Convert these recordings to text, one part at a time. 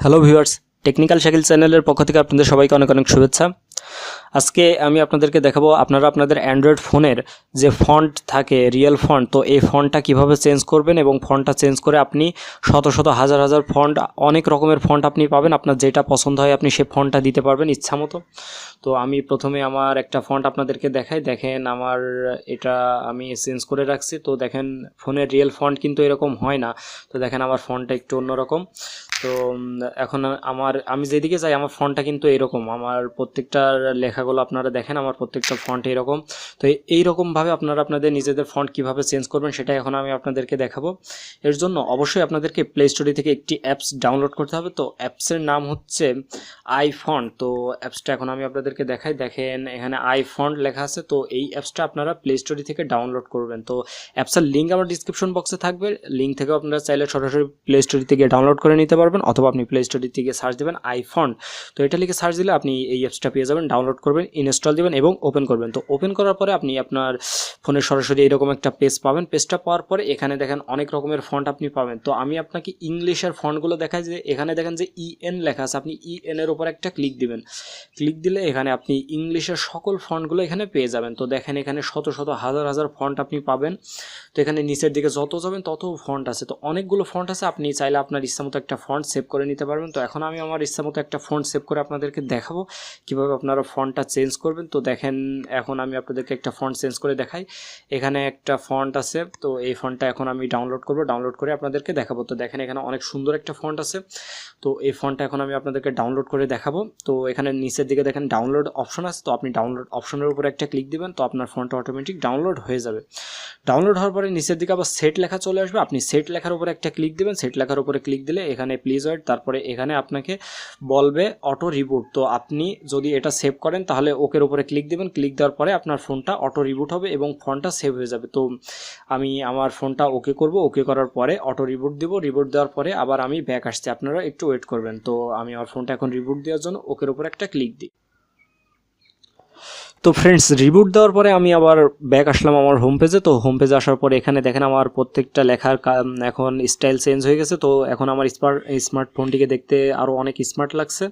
Hello viewers technical Shakil চ্যানেলের পক্ষ থেকে আপনাদের সবাইকে অনেক অনেক শুভেচ্ছা। আজকে আমি আপনাদেরকে দেখাবো, আপনারা আপনাদের অ্যান্ড্রয়েড ফোনের যে ফন্ট থাকে রিয়েল ফন্ট তো এই ফন্টটা কীভাবে চেঞ্জ করবেন এবং ফন্টটা চেঞ্জ করে আপনি শত শত হাজার হাজার ফন্ট অনেক রকমের ফন্ট আপনি পাবেন। আপনার যেটা পছন্দ হয় আপনি সে ফন্টটা দিতে পারবেন ইচ্ছা মতো। তো আমি প্রথমে আমার একটা ফন্ট আপনাদেরকে দেখাই। দেখেন আমার এটা আমি চেঞ্জ করে রাখছি। তো দেখেন ফোনের রিয়েল ফন্ট কিন্তু এরকম হয় না। তো দেখেন আমার ফন্টটা একটু অন্যরকম। তো এখন আমার, আমি যেদিকে যাই, আমার ফন্টটা কিন্তু এরকম। আমার প্রত্যেকটার লেখাগুলো আপনারা দেখেন, আমার প্রত্যেকটা ফন্ট এরকম। তো এই- এইরকমভাবে আপনারা আপনাদের নিজেদের ফন্ট কীভাবে চেঞ্জ করবেন সেটা এখন আমি আপনাদেরকে দেখাবো। এর জন্য অবশ্যই আপনাদেরকে প্লে স্টোরি থেকে একটি অ্যাপস ডাউনলোড করতে হবে। তো অ্যাপসের নাম হচ্ছে আই ফন্ট তো অ্যাপসটা এখন আমি আপনাদেরকে দেখাই। দেখেন, এখানে আই ফন্ট লেখা আছে। তো এই অ্যাপসটা আপনারা প্লে স্টোরি থেকে ডাউনলোড করবেন। তো অ্যাপসের লিঙ্ক আমার ডিসক্রিপশন বক্সে থাকবে। লিঙ্ক থেকেও আপনারা চাইলে সরাসরি প্লে স্টোরি থেকে ডাউনলোড করে নিতে পারবেন। অথবা আপনি প্লে স্টোরি থেকে সার্চ দেবেন আইফোন তো এটা লিখে সার্চ দিলে আপনি এই অ্যাপসটা পেয়ে যাবেন। ডাউনলোড করবেন ইনস্টল দিবেন এবং ওপেন করবেন। তো ওপেন করার পরে আপনি আপনার ফোনে সরাসরি এরকম একটা পেজ পাবেন। পেজটা পাওয়ার পরে এখানে দেখেন অনেক রকমের ফন্ট আপনি পাবেন। তো আমি আপনাকে ইংলিশের ফন্টগুলো দেখাই যে, এখানে দেখেন যে ইএন লেখা আছে। আপনি ইএন এর উপর একটা ক্লিক দিবেন। ক্লিক দিলে এখানে আপনি ইংলিশের সকল ফন্টগুলো এখানে পেয়ে যাবেন। তো দেখেন এখানে শত শত হাজার হাজার ফন্ট আপনি পাবেন। তো এখানে নিচের দিকে যত যাবেন তত ফন্ট আছে। তো অনেকগুলো ফন্ট আছে। আপনি চাইলে আপনার ইচ্ছা মতো একটা ফন্ট সেভ করে নিতে পারবেন। তো এখন আমি আমার ইচ্ছা মতো একটা ফন্ট সেভ করে আপনাদেরকে দেখাবো। কীভাবে আপনারা ফন্টটা চেঞ্জ করবেন। তো দেখেন, এখন আমি আপনাদেরকে একটা ফন্ট চেঞ্জ করে দেখাই। এখানে একটা ফন্ট আছে, তো এই ফন্টটা এখন আমি ডাউনলোড করব। ডাউনলোড করে আপনাদেরকে দেখাবো। তো দেখেন, এখানে অনেক সুন্দর একটা ফন্ট আছে। তো এই ফন্টটা এখন আমি আপনাদেরকে ডাউনলোড করে দেখাবো। তো এখানে নিচের দিকে দেখেন, ডাউনলোড অপশন আছে। তো আপনি ডাউনলোড অপশনের উপর একটা ক্লিক দিবেন, তো আপনার ফন্টটা অটোমেটিক ডাউনলোড হয়ে যাবে। ডাউনলোড হওয়ার পরে নিচের দিকে আবার সেট লেখা চলে আসবে। আপনি সেট লেখার উপরে একটা ক্লিক দেবেন। সেট লেখার উপরে ক্লিক দিলে এখানে প্লিজ ওয়েট তারপরে এখানে আপনাকে বলবে অটো রিবুট তো আপনি যদি এটা সেভ করেন, তাহলে ওকের উপরে ক্লিক দিবেন। ক্লিক দেওয়ার পরে আপনার ফোনটা অটো রিবুট হবে এবং ফোনটা সেভ হয়ে যাবে। তো আমি আমার ফোনটা ওকে করব। ওকে করার পরে অটো রিবুট দিব। রিবুট দেওয়ার পরে আবার আমি ব্যাক আসছি। আপনারা একটু ওয়েট করবেন। তো আমি আমার ফোনটা এখন রিবুট দেওয়ার জন্য ওকের উপরে একটা ক্লিক দিই। তো ফ্রেন্ডস রিবুট দেওয়ার পরে আমি আবার ব্যাক আসলাম আমার হোম পেজে তো হোম পেজে আসার পরে এখানে দেখেন আমার প্রত্যেকটা লেখার এখন স্টাইল চেঞ্জ হয়ে গেছে। তো এখন আমার স্মার্ট স্মার্টফোনটিকে দেখতে আরও অনেক স্মার্ট লাগছে।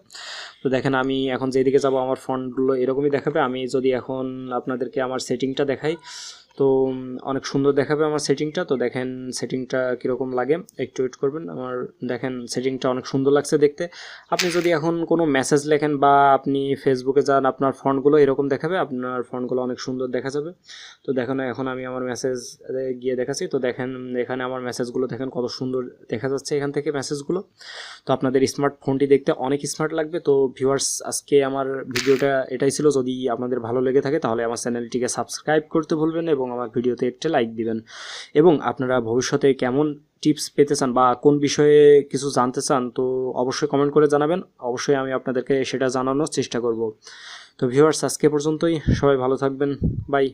তো দেখেন আমি এখন যেদিকে যাব আমার ফোনগুলো এরকমই দেখাবে। আমি যদি এখন আপনাদেরকে আমার সেটিংটা দেখাই তো অনেক সুন্দর দেখাবে আমার সেটিংটা তো দেখেন সেটিংটা কীরকম লাগে। একটু ওয়েট করবেন। আমার দেখেন সেটিংটা অনেক সুন্দর লাগছে দেখতে। আপনি যদি এখন কোনো মেসেজ লেখেন বা আপনি ফেসবুকে যান, আপনার ফন্টগুলো এরকম দেখাবে, আপনার ফন্টগুলো অনেক সুন্দর দেখা যাবে। তো দেখেন, এখন আমি আমার মেসেজ গিয়ে দেখাচ্ছি। তো দেখেন, এখানে আমার মেসেজগুলো দেখেন কত সুন্দর দেখা যাচ্ছে এখান থেকে মেসেজগুলো তো আপনাদের স্মার্টফোনটি দেখতে অনেক স্মার্ট লাগবে। তো ভিউয়ার্স আজকে আমার ভিডিওটা এটাই ছিল। যদি আপনাদের ভালো লেগে থাকে, তাহলে আমার চ্যানেলটিকে সাবস্ক্রাইব করতে ভুলবেন এবং আমার ভিডিওতে একটা লাইক দিবেন। এবং আপনারা ভবিষ্যতে কেমন টিপস পেতে চান বা কোন বিষয়ে কিছু জানতে চান, তো অবশ্যই কমেন্ট করে জানাবেন। অবশ্যই আমি আপনাদেরকে সেটা জানানোর চেষ্টা করব। তো ভিউয়ার্স আজকে পর্যন্তই। সবাই ভালো থাকবেন। বাই